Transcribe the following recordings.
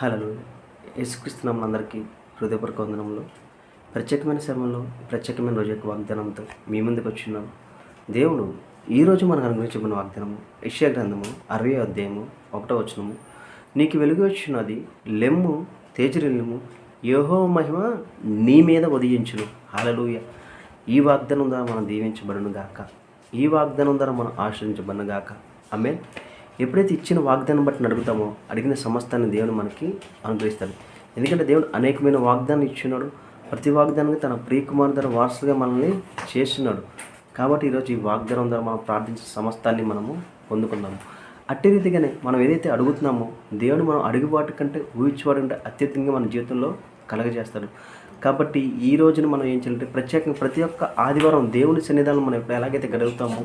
Hello యేసుక్రీస్తున్నాం అందరికీ హృదయపూర్వక వందనంలో ప్రత్యేకమైన సమయంలో ప్రత్యేకమైన రోజు యొక్క వాగ్దానంతో మీ ముందుకు వచ్చిన్నాం దేవుడు ఈరోజు మనకు అనుగ్రహించబడిన వాగ్దానము యెషయా గ్రంథము అరవై అధ్యాయము ఒకటో వచనము. నీకు వెలుగు వచ్చినది లెమ్ము తేజరిల్లుము యోహో మహిమ నీ మీద ఉదయించును. హలలుయ ఈ వాగ్దానం ద్వారా మనం దీవించబడును గాక ఈ వాగ్దానం ద్వారా మనం ఆశ్రయించబడిన గాక ఆమె ఎప్పుడైతే ఇచ్చిన వాగ్దానం బట్టి నడుగుతామో అడిగిన సమస్తాన్ని దేవుడు మనకి అనుగ్రహిస్తాడు. ఎందుకంటే దేవుడు అనేకమైన వాగ్దానం ఇచ్చినాడు ప్రతి వాగ్దానానికి తన ప్రియకుమార్ ద్వారా వారసుగా మనల్ని చేస్తున్నాడు. కాబట్టి ఈరోజు ఈ వాగ్దానం ద్వారా మనం ప్రార్థించిన సమస్తాన్ని మనము పొందుకున్నాము అట్టి రీతిగానే మనం ఏదైతే అడుగుతున్నామో దేవుడు మనం అడుగుబాటు కంటే ఊహించేవాడు కంటే అత్యధికంగా మన జీవితంలో కలగజేస్తాడు. కాబట్టి ఈ రోజున మనం ఏం చేయాలంటే ప్రత్యేకంగా ప్రతి ఒక్క ఆదివారం దేవుని సన్నిధానం మనం ఎప్పుడు ఎలాగైతే గడుగుతామో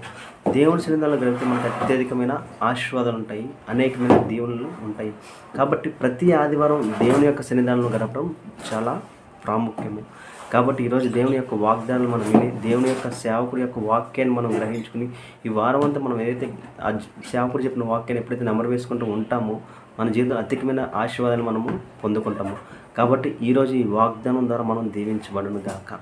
దేవుని సన్నిధానంలో గడిపితే మనకు అత్యధికమైన ఆశీర్వాదాలు ఉంటాయి అనేకమైన దేవుళ్ళు ఉంటాయి. కాబట్టి ప్రతి ఆదివారం దేవుని యొక్క సన్నిధానంలో గడపడం చాలా ప్రాముఖ్యము. కాబట్టి ఈరోజు దేవుని యొక్క వాగ్దానాలు మనం విని దేవుని యొక్క సేవకుడి యొక్క వాక్యాన్ని మనం గ్రహించుకుని ఈ వారం అంతా మనం ఏదైతే ఆ సేవకుడు చెప్పిన వాక్యాన్ని ఎప్పుడైతే నెమరు వేసుకుంటూ ఉంటామో మన జీవితంలో అధికమైన ఆశీర్వాదాలు మనము పొందుకుంటాము. కాబట్టి ఈరోజు ఈ వాగ్దానం ద్వారా మనం దీవించబడును గాక.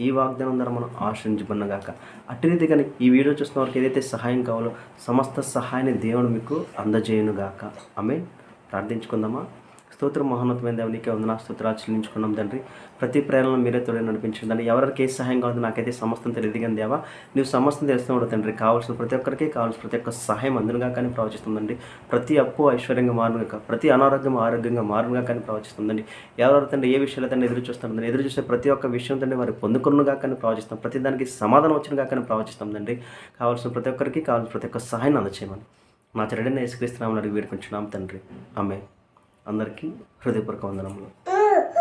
ఈ వాగ్దానం ద్వారా మనం ఆశ్రయించబడిన గాక. అట్టి కానీ ఈ వీడియో చూస్తున్న వారికి ఏదైతే సహాయం కావాలో సమస్త సహాయాన్ని దేవుడు మీకు అందజేయును గాక. ఆమె ప్రార్థించుకుందామా? స్తోత్రం మహోన్నతమైన దేవునికి వందన స్తోత్రాలు చెల్లించుకున్నాం తండ్రి. ప్రతి ప్రేరణలో మీరే తోడే నడిపించండి తండ్రి. ఎవరికి ఏ సహాయం కావాలో నాకైతే సమస్తం తెలియదు కానీ దేవా నువ్వు సమస్తం తెలుస్తున్నాడు తండ్రి. కావాల్సిన ప్రతి ఒక్కరికి కావాల్సిన ప్రతి ఒక్క సహాయం అందునుగా కానీ ప్రవచిస్తుందండి ప్రతి అప్పు ఐశ్వర్యంగా మారునుగా ప్రతి అనారోగ్యం ఆరోగ్యంగా మారునుగా కానీ ప్రవచిస్తుందండి ఎవరెవరు తండ్రి ఏ విషయాలు తండ్రి ఎదురు చూస్తాం ఎదురు చూసే ప్రతి ఒక్క విషయం తండ్రి వారు పొందుకున్నగా కానీ ప్రవచిస్తాం ప్రతి దానికి సమాధానం వచ్చినగా కానీ ప్రవచిస్తాం తండ్రి. కావాల్సిన ప్రతి ఒక్కరికి కావాల్సిన ప్రతి ఒక్క సహాయం అందచేయమని. నా చెరడిన యేసుక్రీస్తున్నామని అడిగి వేడుకుంటున్నాం తండ్రి. ఆమె అందరికీ హృదయపూర్వక వందనములు.